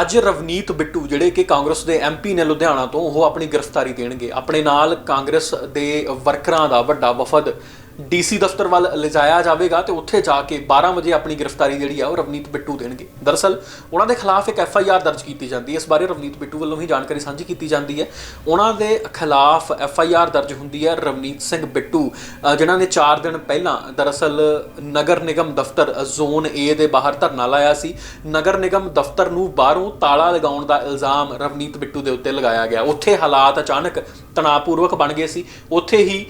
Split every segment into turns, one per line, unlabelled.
ਅੱਜ ਰਵਨੀਤ ਬਿੱਟੂ ਜਿਹੜੇ ਕਿ ਕਾਂਗਰਸ ਦੇ ਐਮਪੀ ਨੇ ਲੁਧਿਆਣਾ ਤੋਂ, ਉਹ ਆਪਣੀ ਗ੍ਰਿਫਤਾਰੀ ਦੇਣਗੇ। ਆਪਣੇ ਨਾਲ ਕਾਂਗਰਸ ਦੇ ਵਰਕਰਾਂ ਦਾ ਵੱਡਾ ਵਫਦ ਡੀਸੀ ਦਫ਼ਤਰ ਵੱਲ ਲਿਜਾਇਆ ਜਾਵੇਗਾ ਤੇ ਉੱਥੇ ਜਾ ਕੇ 12 ਵਜੇ ਆਪਣੀ ਗ੍ਰਿਫਤਾਰੀ ਜਿਹੜੀ ਆ ਉਹ ਰਵਨੀਤ ਬਿੱਟੂ ਦੇਣਗੇ। ਦਰਅਸਲ, ਉਹਨਾਂ ਦੇ ਖਿਲਾਫ ਇੱਕ ਐਫ ਆਈ ਆਰ ਦਰਜ ਕੀਤੀ ਜਾਂਦੀ ਹੈ। ਇਸ ਬਾਰੇ ਰਵਨੀਤ ਬਿੱਟੂ ਵੱਲੋਂ ਹੀ ਜਾਣਕਾਰੀ ਸਾਂਝੀ ਕੀਤੀ ਜਾਂਦੀ ਹੈ। ਉਹਨਾਂ ਦੇ ਖਿਲਾਫ ਐਫ ਆਈ ਆਰ ਦਰਜ ਹੁੰਦੀ ਹੈ ਰਵਨੀਤ ਸਿੰਘ ਬਿੱਟੂ ਜਿਨ੍ਹਾਂ ਨੇ 4 ਦਿਨ ਪਹਿਲਾਂ ਦਰਅਸਲ ਨਗਰ ਨਿਗਮ ਦਫ਼ਤਰ ਜ਼ੋਨ ਏ ਦੇ ਬਾਹਰ ਧਰਨਾ ਲਾਇਆ ਸੀ। ਨਗਰ ਨਿਗਮ ਦਫ਼ਤਰ ਨੂੰ ਬਾਹਰੋਂ ਤਾਲਾ ਲਗਾਉਣ ਦਾ ਇਲਜ਼ਾਮ ਰਵਨੀਤ ਬਿੱਟੂ ਦੇ ਉੱਤੇ ਲਗਾਇਆ ਗਿਆ। ਉੱਥੇ ਹਾਲਾਤ ਅਚਾਨਕ ਤਣਾਅਪੂਰਵਕ ਬਣ ਗਏ ਸੀ। ਉੱਥੇ ਹੀ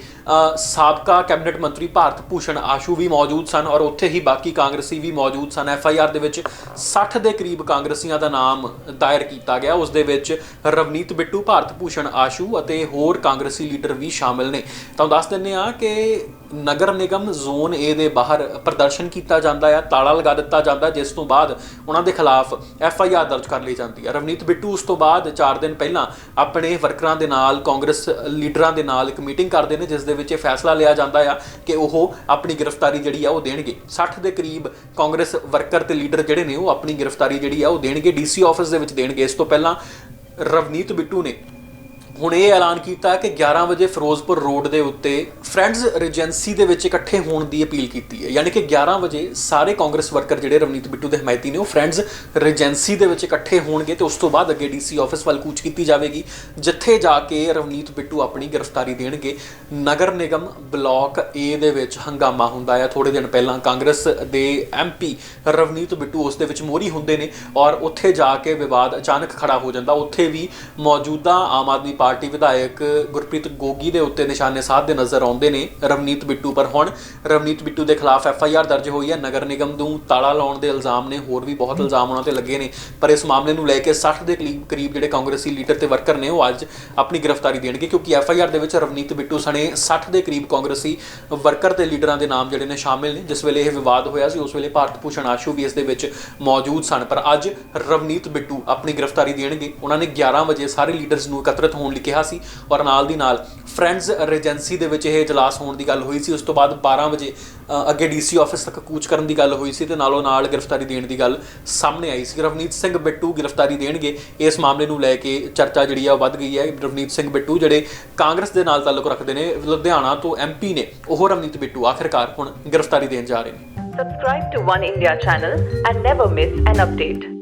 ਸਾਬਕਾ ਕੈਬਨਿਟ ਮੰਤਰੀ ਭਾਰਤ ਭੂਸ਼ਣ ਆਸ਼ੂ ਵੀ ਮੌਜੂਦ ਸਨ ਔਰ ਉੱਥੇ ਹੀ ਬਾਕੀ ਕਾਂਗਰਸੀ ਵੀ ਮੌਜੂਦ ਸਨ। ਐਫ ਆਈ ਆਰ ਦੇ ਵਿੱਚ 60 ਦੇ ਕਰੀਬ ਕਾਂਗਰਸੀਆਂ ਦਾ ਨਾਮ ਦਾਇਰ ਕੀਤਾ ਗਿਆ। ਉਸ ਦੇ ਵਿੱਚ ਰਵਨੀਤ ਬਿੱਟੂ, ਭਾਰਤ ਭੂਸ਼ਣ ਆਸ਼ੂ ਅਤੇ ਹੋਰ ਕਾਂਗਰਸੀ ਲੀਡਰ ਵੀ ਸ਼ਾਮਿਲ ਨੇ। ਤਾਂ ਦੱਸ ਦਿੰਨੇ ਆ ਕਿ ਨਗਰ ਨਿਗਮ ਜ਼ੋਨ ਏ ਦੇ ਬਾਹਰ ਪ੍ਰਦਰਸ਼ਨ ਕੀਤਾ ਜਾਂਦਾ ਹੈ ਤਾਲਾ ਲਗਾ ਦਿੱਤਾ ਜਾਂਦਾ, ਜਿਸ ਤੋਂ ਬਾਅਦ ਉਹਨਾਂ ਦੇ ਖਿਲਾਫ ਐਫ ਆਈ ਆਰ ਦਰਜ ਕਰ ਲਈ ਜਾਂਦੀ ਹੈ। ਰਵਨੀਤ ਬਿੱਟੂ ਉਸ ਤੋਂ ਬਾਅਦ 4 ਦਿਨ ਪਹਿਲਾਂ ਆਪਣੇ ਵਰਕਰਾਂ ਦੇ ਨਾਲ ਕਾਂਗਰਸ ਲੀਡਰਾਂ ਦੇ ਨਾਲ ਇੱਕ ਮੀਟਿੰਗ ਕਰਦੇ ਨੇ, ਜਿਸ ਦੇ ਵਿੱਚ ਇਹ ਫੈਸਲਾ ਲਿਆ ਜਾਂਦਾ ਆ ਕਿ ਉਹ ਆਪਣੀ ਗ੍ਰਿਫਤਾਰੀ ਜਿਹੜੀ ਆ ਉਹ ਦੇਣਗੇ। 60 ਦੇ ਕਰੀਬ ਕਾਂਗਰਸ ਵਰਕਰ ਤੇ ਲੀਡਰ ਜਿਹੜੇ ਨੇ, ਉਹ ਆਪਣੀ ਗ੍ਰਿਫਤਾਰੀ ਜਿਹੜੀ ਆ ਉਹ ਦੇਣਗੇ, ਡੀਸੀ ਆਫਿਸ ਦੇ ਵਿੱਚ ਦੇਣਗੇ। ਇਸ ਤੋਂ ਪਹਿਲਾਂ ਰਵਨੀਤ ਬਿੱਟੂ ਨੇ ਹੁਣ ਇਹ ਐਲਾਨ ਕੀਤਾ ਕਿ 11 ਵਜੇ ਫਿਰੋਜ਼ਪੁਰ ਰੋਡ ਦੇ ਉੱਤੇ ਫਰੈਂਡਸ ਰੈਜੈਂਸੀ ਦੇ ਵਿੱਚ ਇਕੱਠੇ ਹੋਣ ਦੀ ਅਪੀਲ ਕੀਤੀ ਹੈ। ਯਾਨੀ ਕਿ 11 ਵਜੇ ਸਾਰੇ ਕਾਂਗਰਸ ਵਰਕਰ ਜਿਹੜੇ ਰਵਨੀਤ ਬਿੱਟੂ ਦੇ ਹਮਾਇਤੀ ਨੇ, ਉਹ ਫਰੈਂਡਸ ਰੈਜੈਂਸੀ ਦੇ ਵਿੱਚ ਇਕੱਠੇ ਹੋਣਗੇ ਤੇ ਉਸ ਤੋਂ ਬਾਅਦ ਅੱਗੇ ਡੀਸੀ ਆਫਿਸ ਵੱਲ ਕੂਚ ਕੀਤੀ ਜਾਵੇਗੀ, ਜਿੱਥੇ ਜਾ ਕੇ ਰਵਨੀਤ ਬਿੱਟੂ ਆਪਣੀ ਗ੍ਰਿਫਤਾਰੀ ਦੇਣਗੇ। ਨਗਰ ਨਿਗਮ ਬਲਾਕ ਏ ਦੇ ਵਿੱਚ ਹੰਗਾਮਾ ਹੁੰਦਾ ਹੈ ਥੋੜੇ ਦਿਨ ਪਹਿਲਾਂ ਕਾਂਗਰਸ ਦੇ ਐਮਪੀ ਰਵਨੀਤ ਬਿੱਟੂ ਉਸ ਦੇ ਵਿੱਚ ਮੋਹਰੀ ਹੁੰਦੇ ਨੇ ਔਰ ਉੱਥੇ ਜਾ ਕੇ ਵਿਵਾਦ ਅਚਾਨਕ ਖੜਾ ਹੋ ਜਾਂਦਾ। ਉੱਥੇ ਵੀ ਮੌਜੂਦਾ ਆਮ ਆਦਮੀ ਪਾਰਟੀ ਵਿਧਾਇਕ ਗੁਰਪ੍ਰੀਤ ਗੋਗੀ ਦੇ ਉੱਤੇ ਨਿਸ਼ਾਨੇ ਸਾਧਦੇ ਨਜ਼ਰ ਆਉਂਦੇ ਨੇ। ਰਵਨੀਤ ਬਿੱਟੂ ਪਰ ਹੁਣ ਰਵਨੀਤ ਬਿੱਟੂ ਦੇ ਖਿਲਾਫ ਐਫ ਆਈ ਆਰ ਦਰਜ ਹੋਈ ਹੈ। ਨਗਰ ਨਿਗਮ ਨੂੰ ਤਾਲਾ ਲਾਉਣ ਦੇ ਇਲਜ਼ਾਮ ਨੇ। ਹੋਰ ਵੀ ਬਹੁਤ ਇਲਜ਼ਾਮ ਉਹਨਾਂ ਤੇ ਲੱਗੇ ਨੇ। ਪਰ ਇਸ ਮਾਮਲੇ ਨੂੰ ਲੈ ਕੇ 60 ਦੇ ਕਰੀਬ ਕਰੀਬ ਜਿਹੜੇ ਕਾਂਗਰਸੀ ਲੀਡਰ ਤੇ ਵਰਕਰ ਨੇ, ਉਹ ਅੱਜ ਆਪਣੀ ਗ੍ਰਿਫਤਾਰੀ ਦੇਣਗੇ। ਕਿਉਂਕਿ ਐਫ ਆਈ ਆਰ ਦੇ ਵਿੱਚ ਰਵਨੀਤ ਬਿੱਟੂ ਸਣੇ 60 ਦੇ ਕਰੀਬ ਕਾਂਗਰਸੀ ਵਰਕਰ ਤੇ ਲੀਡਰਾਂ ਦੇ ਨਾਮ ਜਿਹੜੇ ਨੇ ਸ਼ਾਮਿਲ ਨੇ। ਜਿਸ ਵੇਲੇ ਇਹ ਵਿਵਾਦ ਹੋਇਆ ਸੀ, ਉਸ ਵੇਲੇ ਭਾਰਤ ਭੂਸ਼ਣ ਆਸ਼ੂ ਵੀ ਇਸ ਦੇ ਵਿੱਚ ਮੌਜੂਦ ਸਨ। ਪਰ ਅੱਜ ਰਵਨੀਤ ਬਿੱਟੂ ਆਪਣੀ ਗ੍ਰਿਫਤਾਰੀ ਦੇਣਗੇ। ਉਹਨਾਂ ਨੇ 11 ਵਜੇ ਸਾਰੇ ਲੀਡਰਸ ਨੂੰ ਇਕੱਤਰਿਤ ਹੋਣ ਲਈ ਕਿਹਾ ਸੀ ਔਰ ਨਾਲ ਦੀ ਨਾਲ ਫਰੈਂਡਸ ਰੈਜੈਂਸੀ ਦੇ ਵਿੱਚ ਇਹ ਇਜਲਾਸ ਹੋਣ ਦੀ ਗੱਲ ਹੋਈ ਸੀ। ਉਸ ਤੋਂ ਬਾਅਦ 12 ਵਜੇ ਅੱਗੇ ਡੀਸੀ ਆਫਿਸ ਤੱਕ ਕੂਚ ਕਰਨ ਦੀ ਗੱਲ ਹੋਈ ਸੀ ਤੇ ਨਾਲੋਂ ਨਾਲ ਗ੍ਰਿਫਤਾਰੀ ਦੇਣ ਦੀ ਗੱਲ ਸਾਹਮਣੇ ਆਈ ਸੀ। ਰਵਨੀਤ ਸਿੰਘ ਬਿੱਟੂ ਗ੍ਰਿਫਤਾਰੀ ਦੇਣਗੇ। ਇਸ ਮਾਮਲੇ ਨੂੰ ਲੈ ਕੇ ਚਰਚਾ ਜਿਹੜੀ ਆ ਵੱਧ ਗਈ ਹੈ। ਰਵਨੀਤ ਸਿੰਘ ਬਿੱਟੂ ਜਿਹੜੇ ਕਾਂਗਰਸ ਦੇ ਨਾਲ ਤਾਲੁਕ ਰੱਖਦੇ ਨੇ, ਲੁਧਿਆਣਾ ਤੋਂ ਐਮਪੀ ਨੇ, ਉਹ ਰਵਨੀਤ ਬਿੱਟੂ ਆਖਿਰਕਾਰ ਹੁਣ ਗ੍ਰਿਫਤਾਰੀ ਦੇਣ ਜਾ ਰਹੇ ਨੇ।
Subscribe to One India channel and never miss an update.